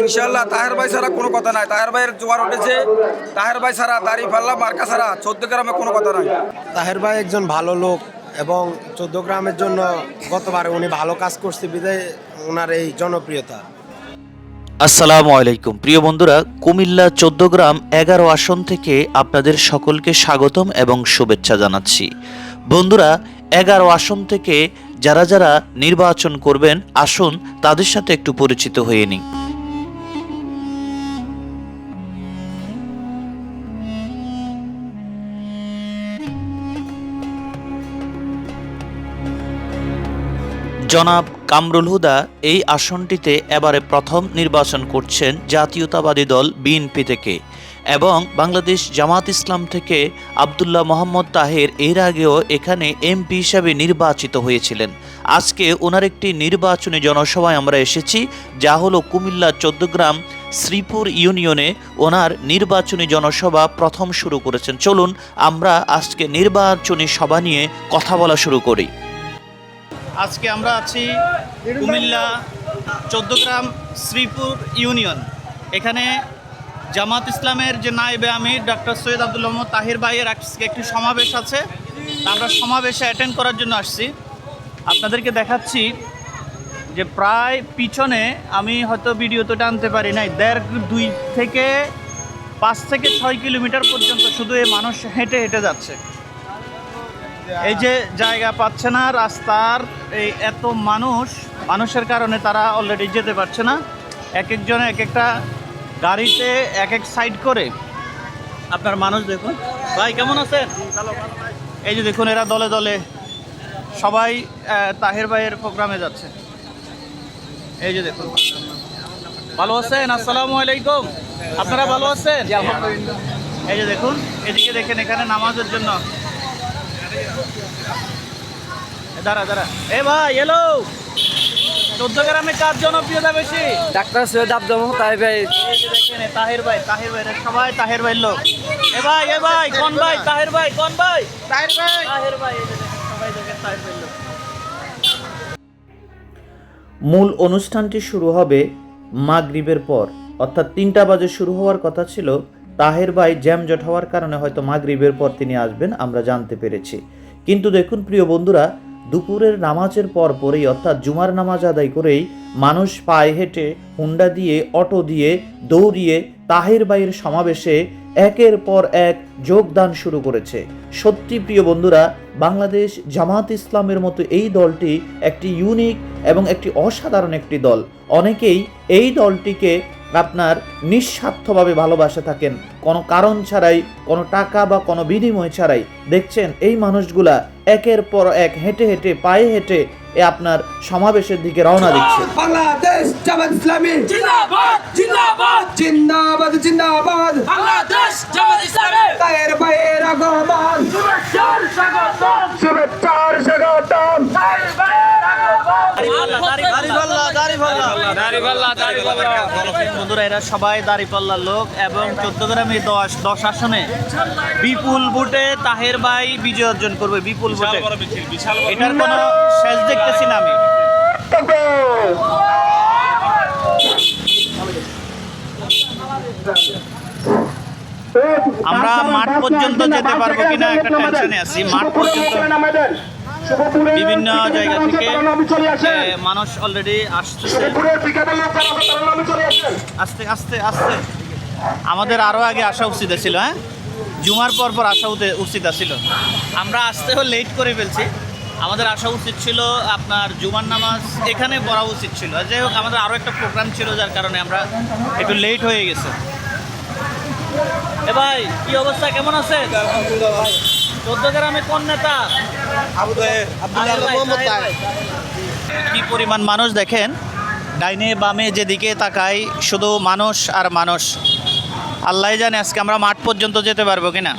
ইনশাল্লাহ তাহের ভাই ছাড়া কোনো কথা নাই। তাহের ভাইয়ের জোয়ার উঠেছে। তাহের ভাই ছাড়া দাড়ি পাল্লা মার্কা ছাড়া চোদ্দ গ্রামে কোনো কথা নাই। তাহের ভাই একজন ভালো লোক এবং চোদ্দ গ্রামের জন্য গতবারে উনি ভালো কাজ করছে বিদায় ওনার এই জনপ্রিয়তা। আসসালামু আলাইকুম। প্রিয় বন্ধুরা কুমিল্লা চোদ্দগ্রাম এগারো আসন থেকে আপনাদের সকলকে স্বাগতম এবং শুভেচ্ছা জানাচ্ছি। বন্ধুরা এগারো আসন থেকে যারা যারা নির্বাচন করবেন আসুন তাদের সাথে একটু পরিচিত হয়ে নিই। জনাব কামরুল হুদা এই আসনটিতে এবারে প্রথম নির্বাচন করছেন জাতীয়তাবাদী দল বিএনপি থেকে এবং বাংলাদেশ জামাত ইসলাম থেকে আবদুল্লাহ মোহাম্মদ তাহের এর আগেও এখানে এমপি হিসাবে নির্বাচিত হয়েছিলেন। আজকে ওনার একটি নির্বাচনী জনসভায় আমরা এসেছি, যা হলো কুমিল্লা চোদ্দগ্রাম শ্রীপুর ইউনিয়নে ওনার নির্বাচনী জনসভা প্রথম শুরু করেছেন। চলুন আমরা আজকে নির্বাচনী সভা নিয়ে কথা বলা শুরু করি। আজকে আমরা আছি কুমিল্লা চোদ্দগ্রাম শ্রীপুর ইউনিয়ন। এখানে জামাত ইসলামের যে নায়েবে আমির ডক্টর সৈয়দ আব্দুল মোহাম্মদ তাহির ভাইয়ের আজকে একটি সমাবেশ আছে। আমরা সমাবেশে অ্যাটেন্ড করার জন্য আসছি। আপনাদেরকে দেখাচ্ছি যে প্রায় পিছনে আমি হয়তো ভিডিও তো টানতে পারি নাই, দেড় দুই থেকে পাঁচ থেকে ছয় কিলোমিটার পর্যন্ত শুধু এই মানুষ হেঁটে হেঁটে যাচ্ছে। এই যে জায়গা পাচ্ছে না, রাস্তার এই এত মানুষ, মানুষের কারণে তারা অলরেডি যেতে পারছে না। এক একজনে এক একটা গাড়িতে এক এক সাইড করে। আপনার মানুষ দেখুন। ভাই, কেমন আছেন? এই যে দেখুন, এরা দলে দলে সবাই তাহের ভাইয়ের প্রোগ্রামে যাচ্ছে। এই যে দেখুন। ভালো আছেন? আসসালামু আলাইকুম। আপনারা ভালো আছেন? এই যে দেখুন, এদিকে দেখেন এখানে নামাজের জন্য দাঁড়া দাঁড়া। এ ভাই এলো চোদ্দ গ্রামে কার জনপ্রিয়তা বেশি। ডাক্তার সৈয়দ আব্দুল ভাই। এই দেখেন তাহের ভাই তাহের ভাই সবাই তাহের ভাই লোক। এ ভাই এ ভাই কোন ভাই? তাহের ভাই কোন ভাই? তাহের ভাই। তাহের ভাই এই যে দেখেন সবাই দেখেন তাহের ভাই লোক। মূল অনুষ্ঠানটি শুরু হবে মাগরিবের পর অর্থাৎ তিনটা বাজে শুরু হওয়ার কথা ছিল তাহের ভাই জ্যামজট হওয়ার কারণে হয়তো মাগরিবের পর তিনি আসবেন, আমরা জানতে পেরেছি। কিন্তু দেখুন, প্রিয় বন্ধুরা, দুপুরের নামাজের পর পরেই, অর্থাৎ জুমার নামাজ আদায় করেই মানুষ পায়ে হেঁটে হুন্ডা দিয়ে, অটো দিয়ে দৌড়িয়ে তাহের ভাইয়ের সমাবেশে একের পর এক যোগদান শুরু করেছে। সত্যি, প্রিয় বন্ধুরা, বাংলাদেশ জামাত ইসলামের মতো এই দলটি একটি ইউনিক এবং একটি অসাধারণ একটি দল। অনেকেই এই দলটিকে আপনার নিঃস্বার্থভাবে ভালোবাসে থাকেন। কোনো কারণ ছাড়াই, কোনো টাকা বা কোনো বিনিময় ছাড়াই। দেখছেন, এই মানুষগুলা একের পর এক হেঁটে হেঁটে, পায়ে হেঁটে এ আপনার সমাবেশের দিকে রওনা দিচ্ছে। বাংলাদেশ জামাত ইসলামী। জিন্দাবাদ জিন্দাবাদ। জিন্দাবাদ জিন্দাবাদ। বাংলাদেশ জামাত ইসলামী। তাহের ভাইয়ের আগমন। শুভেচ্ছার স্বাগতম। শুভেচ্ছার স্বাগতম। তাহের ভাইয়ের বন্ধুরা এরা সবাই দাঁড়িপাল্লার লোক এবং চোদ্দগ্রামে দশ দশ আসনে বিপুল ভোটে তাহের ভাই বিজয় অর্জন করবে বিপুল ভোটে। এটার কোনো শেষ দেখতেছি না আমি। আমরা মাঠ পর্যন্ত যেতে পারব কিনা একটা টেনশনে আছি। মাঠ পর্যন্ত বিভিন্ন জায়গা থেকে মানুষ অলরেডি আসতেছে আস্তে আস্তে আস্তে। আমাদের আরও আগে আসা উচিত ছিল হ্যাঁ? জুমার পর পর আসা উচিত ছিল আমরা আসতেও লেট করে ফেলছি। আমাদের আসা উচিত ছিল আপনার জুমার নামাজ এখানে পড়া উচিত ছিল। যাই হোক আমাদের আরও একটা প্রোগ্রাম ছিল যার কারণে আমরা একটু লেট হয়ে গেছে। এ ভাই কি অবস্থা? কেমন আছে চোদ্দ গ্রামে কোন নেতা। কি পরিমাণ মানুষ দেখেন? ডাইনে বামে যেদিকে তাকাই শুধু মানুষ আর মানুষ। আল্লাহ জানে আজকে আমরা মাঠ পর্যন্ত যেতে পারব কিনা।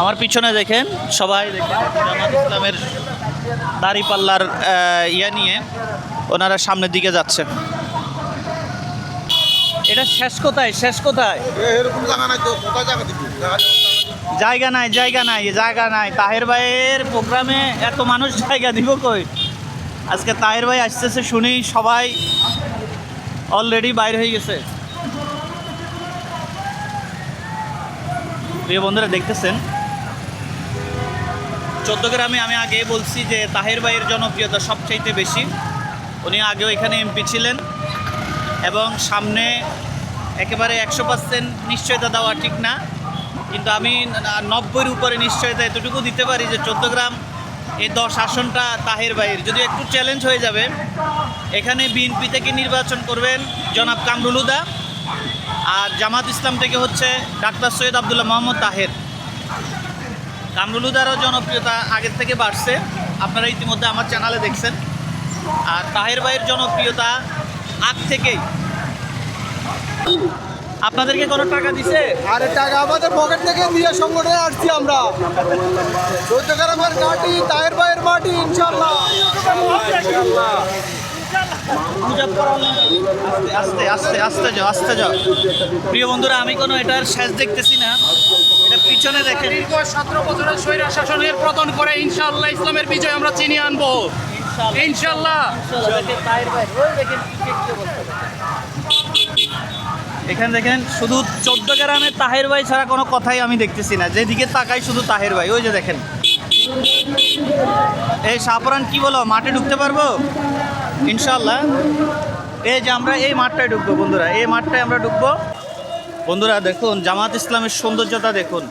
আমার পিছনে দেখেন, সবাই দেখেন, জামাত ইসলামের দাড়িপাল্লার ইয়া নিয়ে ওনারা সামনের দিকে যাচ্ছে। এটা শেষ কোথায়? শেষ কোথায়? জায়গা নাই জায়গা নাই জায়গা নাই। তাহের ভাইয়ের প্রোগ্রামে এত মানুষ জায়গা দিব কই? আজকে তাহের ভাই আসতেছে শুনি সবাই অলরেডি বাইর হয়ে গেছে। প্রিয় বন্ধুরা, দেখতেছেন? চোদ্দ গ্রামে আমি আগে বলছি যে তাহের ভাইয়ের জনপ্রিয়তা সবচাইতে বেশি। উনি আগেও এখানে এমপি ছিলেন এবং সামনে একেবারে একশো পার্সেন্ট নিশ্চয়তা দেওয়া ঠিক না। কিন্তু আমি নব্বইয়ের উপরে নিশ্চয়তা এতটুকু দিতে পারি যে চোদ্দ গ্রাম এই দশ আসনটা তাহের ভাইয়ের। যদি একটু চ্যালেঞ্জ হয়ে যাবে, এখানে বিএনপি থেকে নির্বাচন করবেন জনাব কামরুলুদা আর জামাত ইসলাম থেকে হচ্ছে ডাক্তার সৈয়দ আবদুল্লাহ মোহাম্মদ তাহের। কামরুলুদারও জনপ্রিয়তা আগের থেকে বাড়ছে। আপনারা ইতিমধ্যে আমার চ্যানেলে দেখছেন। আর তাহের ভাইয়ের জনপ্রিয়তা আগ থেকেই। আপনাদেরকে কোনো টাকা দিছে? আরে টাকা আমাদের পকেট থেকে দিয়ে সংগঠনে আসছি আমরা। চৌদ্দ গ্রামের ঘাটি তাহের ভাইয়ের মাটি ইনশাল্লাহ আস্তে আস্তে আস্তে যাও আস্তে যাও। প্রিয় বন্ধুরা আমি কোনো এটার শেষ দেখতেছি না। পিছনে দেখেন। দীর্ঘ সতেরো বছরের স্বৈরা শাসনের পতন করে ইনশাআল্লাহ ইসলামের বিজয় আমরা চিনি আনব। ইনশাআল্লাহ। এখানে দেখেন শুধু চোদ্দ গ্রামে তাহের ভাই ছাড়া কোনো কথাই আমি দেখতেছি না। যেদিকে তাকাই শুধু তাহের ভাই। ওই যে দেখেন। এই সাপরান কি বলো মাঠে ঢুকতে পারব? ইনশাল্লাহ এই যে আমরা এই মাঠটায় ঢুকবো বন্ধুরা। এই মাঠটায় আমরা ঢুকবো। বন্ধুরা দেখুন জামাত ইসলামের সৌন্দর্যতা দেখুন।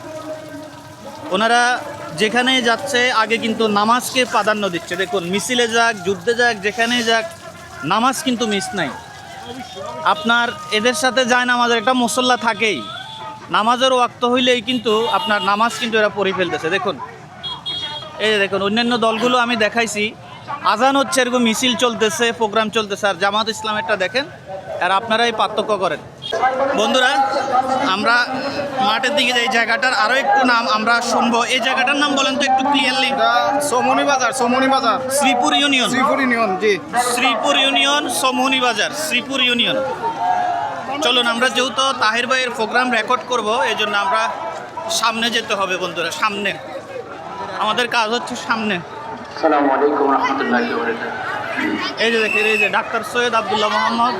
ওনারা যেখানে যাচ্ছে, আগে কিন্তু নামাজকে প্রাধান্য দিচ্ছে। দেখুন, মিছিলে যাক, যুদ্ধে যাক যেখানে যাক, নামাজ কিন্তু মিস নাই। আপনার এদের সাথে যায় নামাজের একটা মুসল্লা থাকেই। নামাজের ওয়াক্ত হইলেই কিন্তু আপনার নামাজ কিন্তু এরা পড়ে ফেলতেছে। দেখুন, এই যে দেখুন, অন্যান্য দলগুলো আমি দেখাইছি। আজান হচ্ছে এরকম মিছিল চলতেছে, প্রোগ্রাম চলতেছে। আর জামাত ইসলামেরটা দেখেন, আর আপনারাই পার্থক্য করেন। বন্ধুরা আমরা মাঠের দিকে যে এই জায়গাটার আরও একটু নাম আমরা শুনব। এই জায়গাটার নাম বলেন তো একটু clearly Somni Bazar Somni Bazar. Sreepur union. Sreepur union জি। Sreepur union Somuni Bazar Sreepur union. চলুন আমরা যেহেতু তাহের ভাইয়ের প্রোগ্রাম রেকর্ড করব এই জন্য আমরা সামনে যেতে হবে বন্ধুরা সামনে। আমাদের কাজ হচ্ছে সামনে। আসসালামু আলাইকুম রহমতুল্লাহি ওয়া বারাকাতুহু। এই যে দেখেন এই যে ডাক্তার সৈয়দ আবদুল্লাহ মোহাম্মদ।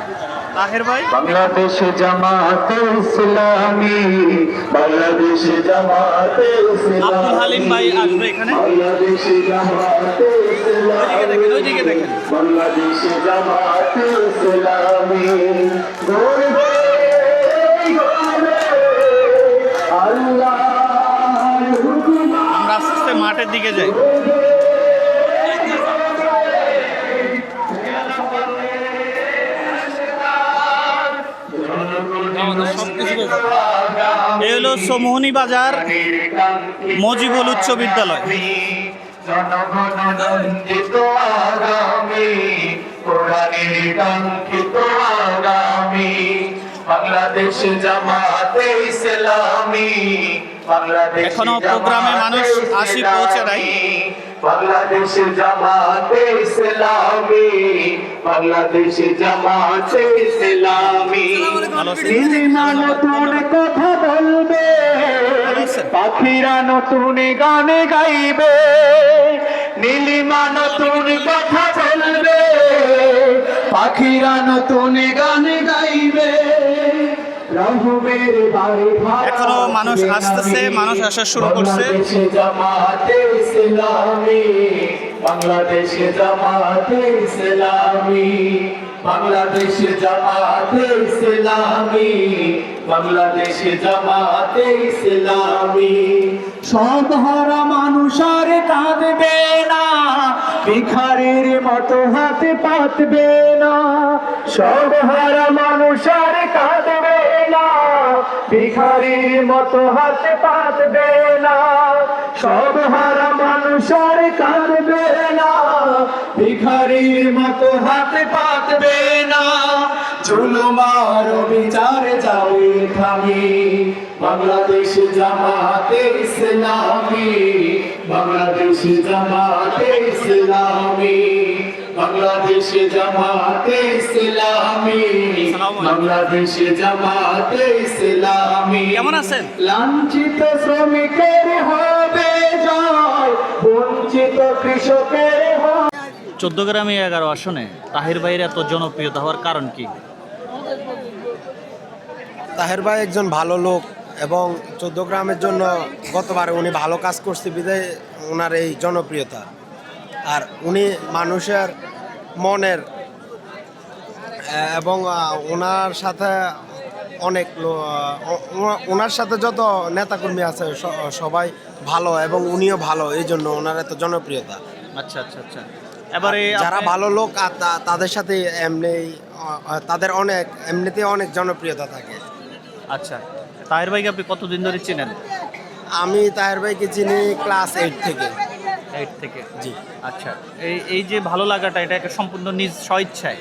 বাংলাদেশ জামাতে ইসলামী বাংলাদেশ জামাতে ইসলামী। আব্দুল হালিম ভাই আসবে এখানে। বাংলাদেশ জামাতে দেখেন ওইদিকে দেখেন। বাংলাদেশ জামাতে ইসলামী। আমরা আস্তে আস্তে মাঠের দিকে যাই। সমোহনী বাজার মজিবুল উচ্চ বিদ্যালয়। জনগণ আগামী কোরআনের কাঙ্ক্ষিত আগামী। বাংলাদেশ জামাতে ইসলামী বাংলাদেশ এখনও প্রোগ্রামে মানুষ আসি পৌঁছে নাই। বাংলাদেশ জামাতে ইসলামী বাংলাদেশ জামাতে ইসলামী? নতুন কথা বলবে পাখিরা নতুন গানে গাইবে নীলিমা নতুন কথা বলবে পাখিরা নতুন গানে গাইবে এখনও মানুষ আসতেছে, মানুষ আসা শুরু করছে। বাংলাদেশে জামাতে ইসলামী বাংলাদেশে জামাতে ইসলামী বাংলাদেশে জামাতে ইসলামী বাংলাদেশে জামাতে ইসলামী। সব হারা মানুষ আর কাঁদবে না। ভিখারির মতো হাতে পাতবে না। সব হারা মানুষ আর কাঁদবে না। ভিখারির মতো হাতে পাতবে না। সব হারা মানুষ আর কাঁদবে না। ভিখারির মতো হাতে পাতবে না। জুলুমার বিচার যাবে থামি বাংলাদেশ জামাতে ইসলামী। বাংলাদেশ জামাতে ইসলামী বাংলাদেশ জামাতে ইসলামী বাংলাদেশ জামাতে ইসলামী। কেমন আছেন? লাঞ্ছিত শ্রমিকের হবে জয় বঞ্চিত কৃষকের হবে। চোদ্দগ্রামে এগারো আসনে তাহির ভাইয়ের এত জনপ্রিয়তা হওয়ার কারণ কি? তাহের ভাই একজন ভালো লোক এবং চোদ্দ গ্রামের জন্য গতবারে উনি ভালো কাজ করছে বিদায় ওনার এই জনপ্রিয়তা। আর উনি মানুষের মনের এবং ওনার সাথে অনেক ওনার সাথে যত নেতাকর্মী আছে সবাই ভালো এবং উনিও ভালো এই জন্য ওনার এত জনপ্রিয়তা। আচ্ছা আচ্ছা আচ্ছা। এবারে যারা ভালো লোক তাদের সাথে এমনি তাদের অনেক এমনিতে অনেক জনপ্রিয়তা থাকে। আচ্ছা। তাহির ভাইকে আপনি কতদিন ধরে চেনেন? আমি তাহের ভাইকে চিনি ক্লাস এইট থেকে। এইট থেকে। জি। আচ্ছা এই এই যে ভালো লাগাটা এটা একটা সম্পূর্ণ নিজ স্বইচ্ছায়?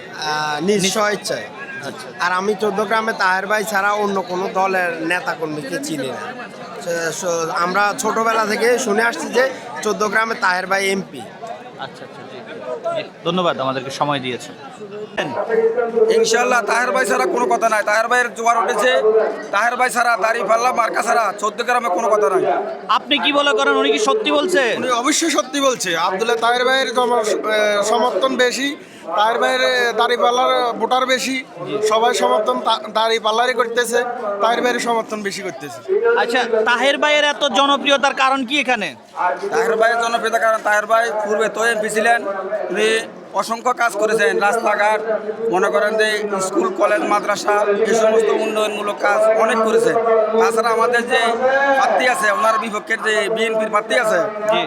নিজ স্বইচ্ছায়। আচ্ছা। আর আমি চোদ্দ গ্রামে তাহের ভাই ছাড়া অন্য কোনো দলের নেতা কর্মীকে চিনি না। আমরা ছোটবেলা থেকে শুনে আসছি যে চোদ্দ গ্রামে তাহের ভাই এমপি। আচ্ছা আচ্ছা। ধন্যবাদ আমাদেরকে সময় দিয়েছেন। ইনশাল্লাহ তাহের ভাই ছাড়া কোনো কথা নাই। তাহের ভাইয়ের জোয়ার উঠেছে। তাহের ভাই ছাড়া দাড়ি পাল্লা মার্কা ছাড়া চোদ্দ গ্রামে কোনো কথা নাই। আপনি কি বলে করেন? উনি কি সত্যি বলছে? উনি অবশ্যই সত্যি বলছে। আবদুল্লাহ তাহের ভাইয়ের সমর্থন বেশি। তাহের দাড়ি পাল্লার ভোটার বেশি সবাই সমর্থন দাড়ি দাঁড়িপাল্লারই করতেছে তাহের বাইরে সমর্থন বেশি করতেছে। আচ্ছা তাহের ভাইয়ের এত জনপ্রিয়তার কারণ কি এখানে? তাহের বাইয়ের জনপ্রিয়তার কারণ তাহের ভাই পূর্বে তো এমপি ছিলেন উনি অসংখ্য কাজ করেছেন। রাস্তাঘাট মনে করেন যে স্কুল কলেজ মাদ্রাসা এই সমস্ত উন্নয়নমূলক কাজ অনেক করেছে তাছাড়া আমাদের যে প্রার্থী আছে ওনার বিপক্ষের যে বিএনপির প্রার্থী আছে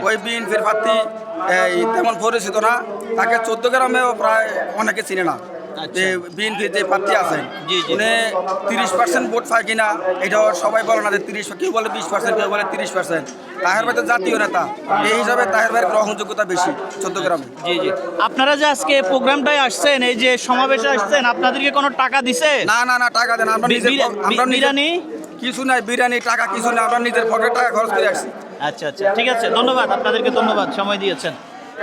ওই বিএনপির প্রার্থী এই তেমন পরিচিত না। তাকে চোদ্দ গ্রামেও প্রায় অনেকে চিনে না। বিএনপির যে প্রার্থী আছে জি, জি। উনি তিরিশ পার্সেন্ট ভোট পায় কিনা এটাও সবাই বলে না যে তিরিশ কেউ বলে বিশ পার্সেন্ট কেউ বলে তিরিশ পার্সেন্ট তাহের ভাই তো জাতীয় নেতা এই হিসাবে তাহের ভাইয়ের গ্রহণযোগ্যতা বেশি চোদ্দ গ্রামে জি জি। আপনারা যে আজকে প্রোগ্রামটায় আসছেন এই যে সমাবেশে আসছেন আপনাদেরকে কোনো টাকা দিছে? না না না টাকা দেন আমরা নিজের আমরা? কিছু নাই বিরিয়ানি টাকা কিছু না আমরা নিজের পকেট টাকা খরচ করে আসছি। আচ্ছা আচ্ছা ঠিক আছে ধন্যবাদ আপনাদেরকে ধন্যবাদ সময় দিয়েছেন।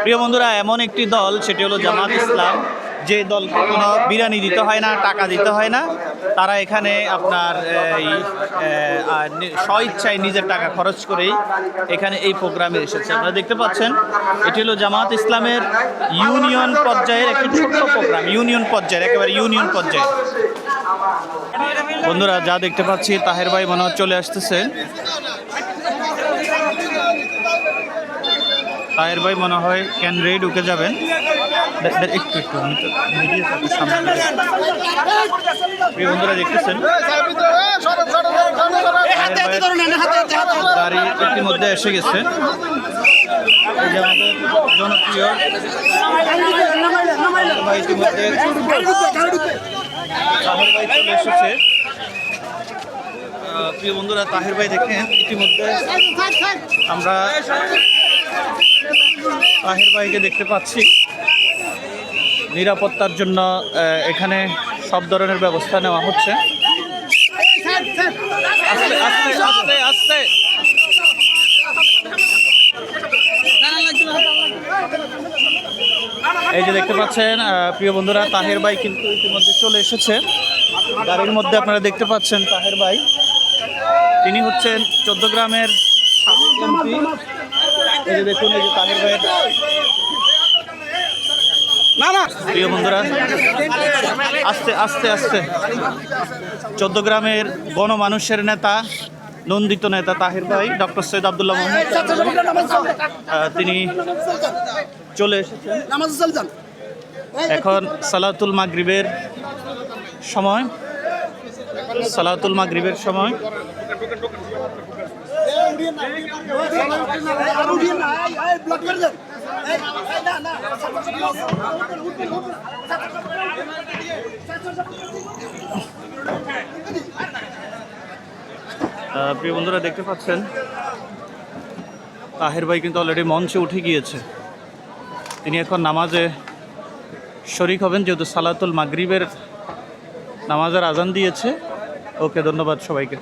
প্রিয় বন্ধুরা এমন একটি দল সেটি হলো জামাত ইসলাম। যে দলকে কোনো বিরিয়ানি দিতে হয় না, টাকা দিতে হয় না, তারা এখানে আপনার এই স্বইচ্ছায় নিজের টাকা খরচ করেই এখানে এই প্রোগ্রামে এসেছে। আপনারা দেখতে পাচ্ছেন, এটি হলো জামাত ইসলামের ইউনিয়ন পর্যায়ের একটি ছোট্ট প্রোগ্রাম, ইউনিয়ন পর্যায়ের, একেবারে ইউনিয়ন পর্যায়ে বন্ধুরা, যা দেখতে পাচ্ছি, তাহের ভাই মনে চলে আসতেছে। তাহের ভাই মনে হয় ক্যানরেই ঢুকে যাবেন। একটু একটু। প্রিয় বন্ধুরা দেখতেছেন? গাড়ি ইতিমধ্যে এসে গেছে। জনপ্রিয় তাহের ভাই ইতিমধ্যে ভাই চলে এসেছে। প্রিয় বন্ধুরা তাহের ভাই দেখেন ইতিমধ্যে আমরা তাহের ভাইকে দেখতে পাচ্ছি। নিরাপত্তার জন্য এখানে সব ধরনের ব্যবস্থা নেওয়া হচ্ছে। এই যে দেখতে পাচ্ছেন প্রিয় বন্ধুরা, তাহের ভাই কিন্তু ইতিমধ্যে চলে এসেছে। গাড়ির মধ্যে আপনারা দেখতে পাচ্ছেন তাহের ভাই। তিনি হচ্ছেন চোদ্দ গ্রামের এই যে দেখুন, এই যে তাহের ভাইয়ের প্রিয় বন্ধুরা আস্তে আস্তে আস্তে চোদ্দ গ্রামের গণমানুষের নেতা নন্দিত নেতা তাহির ভাই ডক্টর সৈয়দ আবদুল্লাহ মোহাম্মদ তিনি চলে এসেছেন এখন সালাতুল মাগরিবের সময় সালাতুল মাগরিবের সময় প্রিয় বন্ধুরা, দেখতে পাচ্ছেন? তাহের ভাই কিন্তু অলরেডি মঞ্চে উঠে গিয়েছে। তিনি এখন নামাজে শরিক হবেন, যেহেতু সালাতুল মাগরিবের নামাজের আজান দিয়েছে। ওকে, ধন্যবাদ সবাইকে।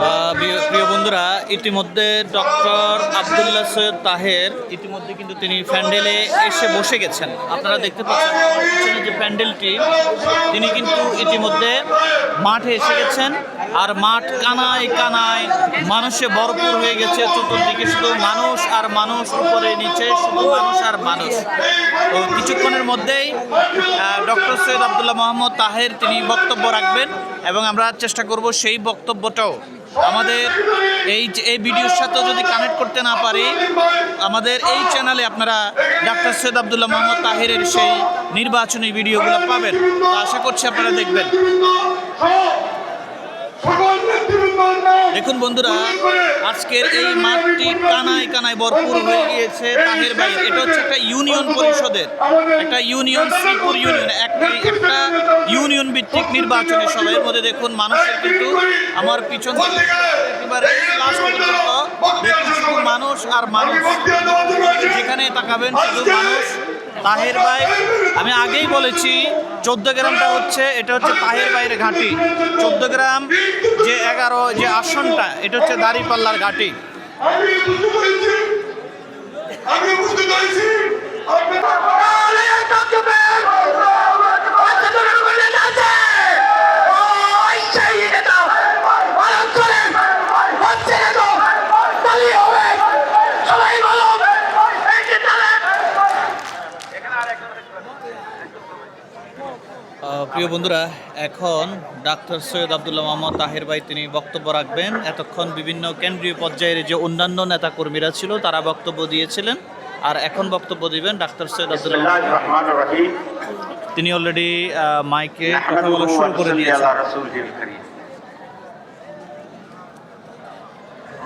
প্রিয় বন্ধুরা, ইতিমধ্যে ডক্টর আবদুল্লাহ সৈয়দ তাহের ইতিমধ্যে কিন্তু তিনি প্যান্ডেলে এসে বসে গেছেন। আপনারা দেখতে পাচ্ছেন যে প্যান্ডেলটি, তিনি কিন্তু ইতিমধ্যে মাঠে এসে গেছেন। আর মাঠ কানায় কানায় মানুষে ভরপুর হয়ে গেছে, চতুর্দিকে শুধু মানুষ আর মানুষ, উপরে নিচে শুধু মানুষ আর মানুষ। তো কিছুক্ষণের মধ্যেই ডক্টর সৈয়দ আবদুল্লাহ মোহাম্মদ তাহের তিনি বক্তব্য রাখবেন এবং আমরা চেষ্টা করব সেই বক্তব্যটাও। আমাদের এই এই ভিডিওর সাথেও যদি কানেক্ট করতে না পারি, আমাদের এই চ্যানেলে আপনারা ডাক্তার সৈয়দ আবদুল্লাহ মোহাম্মদ তাহেরের সেই নির্বাচনী ভিডিওগুলো পাবেন। আশা করছি আপনারা দেখবেন। দেখুন বন্ধুরা আজকের এই মাঠটি কানায় কানায় ভরপুর হয়ে গিয়েছে তাহের ভাই। এটা হচ্ছে একটা ইউনিয়ন পরিষদের একটা ইউনিয়ন শ্রীপুর ইউনিয়ন একটা একটা ইউনিয়ন ভিত্তিক নির্বাচনী এর মধ্যে দেখুন মানুষের কিন্তু আমার পিছন থেকে একেবারে last পর্যন্ত দেখুন শুধু মানুষ আর মানুষ। যেখানে তাকাবেন শুধু মানুষ তাহের ভাই আমি আগেই বলেছি চোদ্দ গ্রামটা হচ্ছে, এটা হচ্ছে পাহের বাইরে ঘাঁটি। চোদ্দ গ্রাম যে এগারো যে আসনটা, এটা হচ্ছে দাঁড়িপাল্লার ঘাঁটি। আমি বুঝতে প্রিয় বন্ধুরা এখন ডাক্তার সৈয়দ আবদুল্লাহ মোহাম্মদ তাহের ভাই তিনি বক্তব্য রাখবেন। এতক্ষণ বিভিন্ন কেন্দ্রীয় পর্যায়ের যে অন্যান্য নেতাকর্মীরা ছিল তারা বক্তব্য দিয়েছিলেন। আর এখন বক্তব্য দিবেন ডাক্তার সৈয়দ আবদুল্লাহ তিনি অলরেডি মাইকে কথা বলা শুরু করে দিয়েছেন।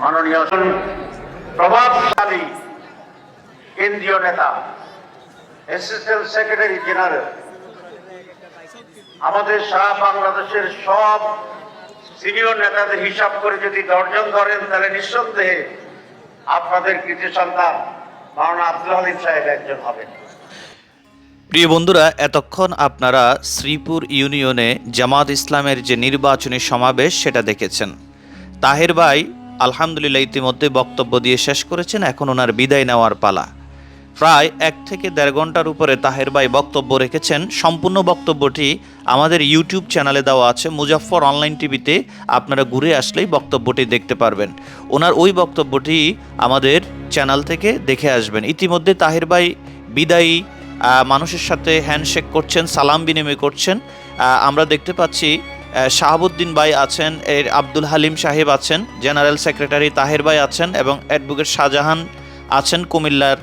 মাননীয় প্রভাবশালী কেন্দ্রীয় নেতা অ্যাসিস্ট্যান্ট সেক্রেটারি জেনারেল আমাদের সারা বাংলাদেশের সব সিনিয়র নেতাদের হিসাব করে যদি দর্জন ধরেন, তাহলে নিঃসন্দেহে আপনাদের কৃতি সন্তান মাওলানা আব্দুল হালিম সাহেব একজন হবেন। প্রিয় বন্ধুরা, এতক্ষণ আপনারা শ্রীপুর ইউনিয়নে জামাত ইসলামের যে নির্বাচনী সমাবেশ, সেটা দেখেছেন। তাহের ভাই আলহামদুলিল্লাহ ইতিমধ্যে বক্তব্য দিয়ে শেষ করেছেন, এখন ওনার বিদায় নেওয়ার পালা। প্রায় এক থেকে দেড় ঘণ্টার উপরে তাহের ভাই বক্তব্য রেখেছেন। সম্পূর্ণ বক্তব্যটি আমাদের ইউটিউব চ্যানেলে দেওয়া আছে। মুজাফফর অনলাইন টিভিতে আপনারা ঘুরে আসলেই বক্তব্যটি দেখতে পারবেন। ওনার ওই বক্তব্যটি আমাদের চ্যানেল থেকে দেখে আসবেন। ইতিমধ্যে তাহের ভাই বিদায়ী মানুষের সাথে হ্যান্ডশেক করছেন, সালাম বিনিময় করছেন। আমরা দেখতে পাচ্ছি শাহাবুদ্দিন ভাই আছেন, এর আব্দুল হালিম সাহেব আছেন, জেনারেল সেক্রেটারি তাহের ভাই আছেন এবং অ্যাডভোকেট শাহজাহান আছেন কুমিল্লার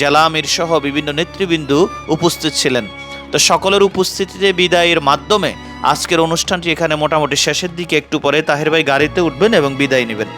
জেলা আমির সহ বিভিন্ন নেতৃবৃন্দ উপস্থিত ছিলেন। তো সকলের উপস্থিতিতে বিদায়ের মাধ্যমে আজকের অনুষ্ঠানটি এখানে মোটামুটি শেষের দিকে একটু পরে তাহের ভাই গাড়িতে উঠবেন এবং বিদায় নেবেন।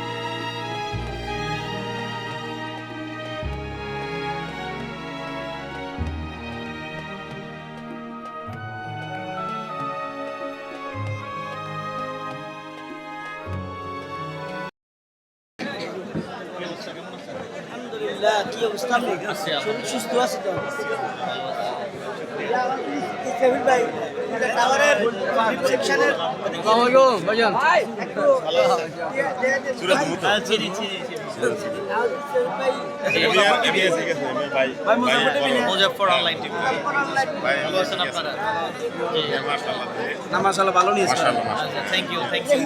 মাসাল্লাহ ভালো নিয়েছে। আচ্ছা থ্যাংক ইউ থ্যাংক ইউ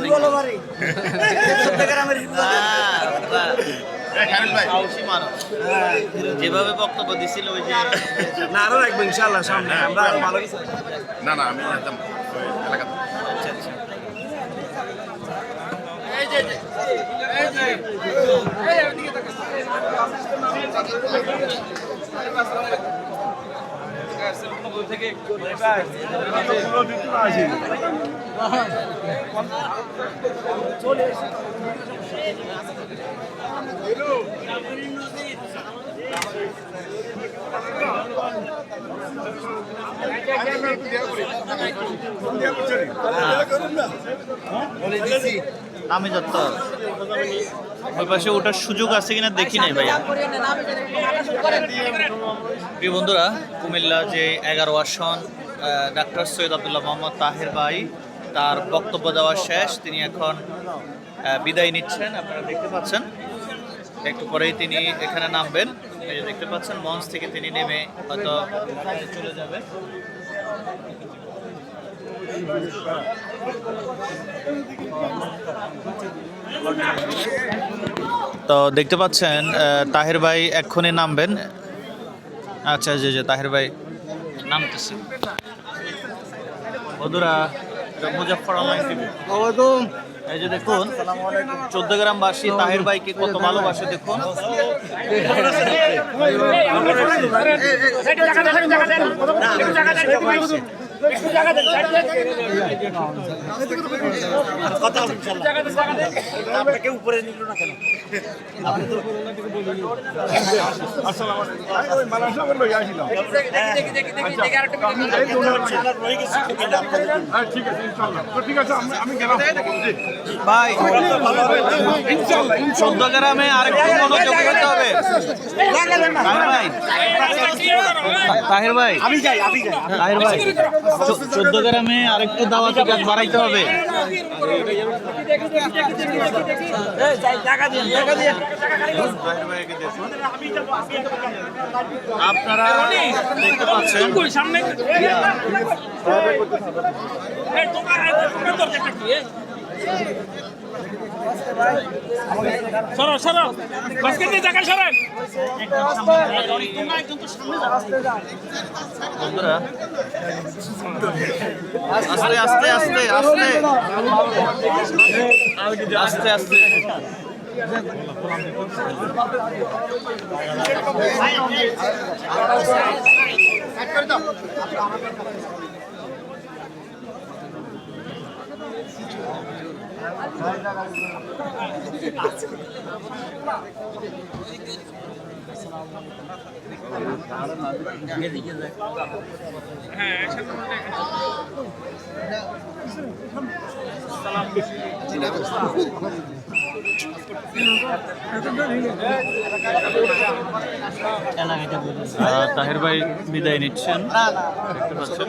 যেভাবে বক্তব্য দিছিল ওই যে না আরও রাখব ইনশাল্লাহ সামনে। আমরা ভালো না না আমি চলে বলে দিছি। আমি যত ওই পাশে ওটার সুযোগ আছে কিনা দেখি নাই ভাইয়া। প্রিয় বন্ধুরা, কুমিল্লা যে এগারো আসন ডাক্তার সৈয়দ আবদুল্লাহ মোহাম্মদ তাহের ভাই, তার বক্তব্য দেওয়া শেষ। তিনি এখন বিদায় নিচ্ছেন, আপনারা দেখতে পাচ্ছেন। একটু পরেই তিনি এখানে নামবেন। দেখতে পাচ্ছেন, মঞ্চ থেকে তিনি নেমে হয়তো চলে যাবে। তো দেখতে পাচ্ছেন তাহের ভাই এক্ষুনি নামবেন আচ্ছা জি জি তাহের ভাই নামতেছে বন্ধুরা অনলাইন এই যে দেখুন চোদ্দ গ্রামবাসী তাহের ভাইকে কত ভালোবাসে দেখুন ভাই চোদ্দ আরেকটু মনোযোগ দিতে হবে তাহের ভাই তাহের ভাই আমি যাই আমি যাই। তাহের ভাই। চোদ্দ গ্রামে আরেকটু দাওয়াতি কাজ বাড়াইতে হবে। আপনারা দেখতে পাচ্ছেন সামনে এই তোমার তোমার দরকারটা কি এ? সরো সরো। বাস্কেট দিয়ে জায়গা সরেন বন্ধুরা আস্তে আস্তে আস্তে আস্তে। আস্তে আস্তে। তাহের ভাই বিদায় নিচ্ছেন। দেখতে পাচ্ছেন।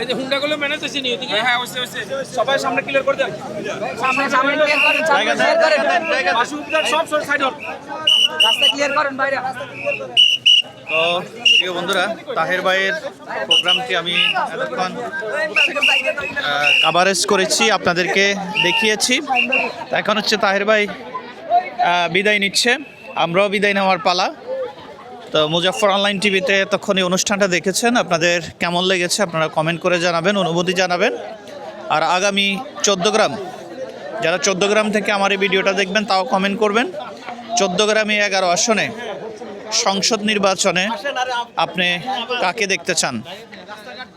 এই যে হুন্ডা গুলো ম্যানেজ হয়েছে নি এদিকে হ্যাঁ হয়েছে হয়েছে সবাই সামনে ক্লিয়ার করে দেন। সামনে সামনে ক্লিয়ার করেন জায়গা দেন। পাশে উপদার সব সব সাইড হট রাস্তা ক্লিয়ার করেন বাইরে। তো প্রিয় বন্ধুরা তাহের ভাইয়ের প্রোগ্রামটি আমি এতক্ষণ কাভারেজ করেছি আপনাদেরকে দেখিয়েছি। এখন হচ্ছে তাহের ভাই আহ, বিদায় নিচ্ছে। আমরাও বিদায় নেওয়ার পালা। তো মুজাফর অনলাইন টিভিতে এতক্ষণ এই অনুষ্ঠানটা দেখেছেন। আপনাদের কেমন লেগেছে আপনারা কমেন্ট করে জানাবেন, অনুভূতি জানাবেন। আর আগামী গ্রাম, যারা গ্রাম থেকে আমার এই ভিডিওটা দেখবেন তাও কমেন্ট করবেন। গ্রামে এগারো আসনে সংসদ নির্বাচনে আপনি কাকে দেখতে চান?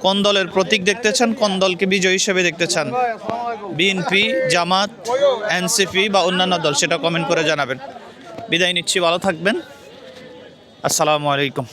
কোন দলের প্রতীক দেখতে চান? কোন দলকে বিজয়ী হিসেবে দেখতে চান? বিএনপি জামাত এনসিপি বা অন্যান্য দল, সেটা কমেন্ট করে জানাবেন। বিদায় নিচ্ছি, ভালো থাকবেন। আসসালামু আলাইকুম।